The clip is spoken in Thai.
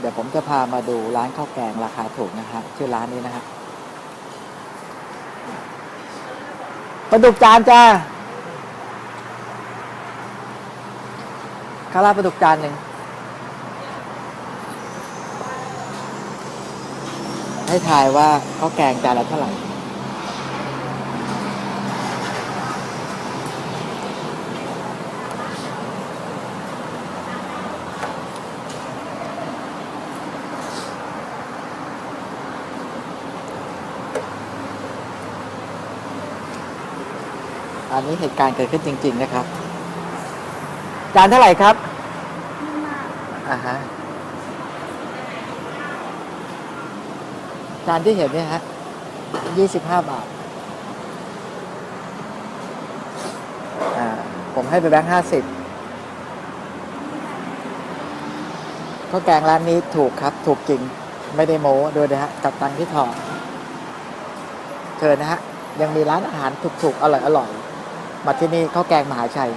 เดี๋ยวผมจะพามาดูร้านข้าวแกงราคาถูกนะครับชื่อร้านนี้นะฮะปลาดุกจานจ้าข้าวราดปลาดุกจานหนึ่งให้ทายว่าข้าวแกงจานละเท่าไหร่ อันนี้เหตุการณ์เกิดขึ้นจริง ๆ นะครับ จานเท่าไหร่ครับอ่าฮะจานที่เห็นเนี่ยฮะยี่สิบห้าบาท อ่า ผมให้ไปแบงค์ห้าสิบข้าวแกงร้านนี้ถูกครับ ถูกจริง ไม่ได้โม้ดูนะฮะ กับตังที่ถอดเชิญนะฮะ ยังมีร้านอาหารถูกๆ อร่อยๆ มาที่นี่ข้าวแกงมหาชัย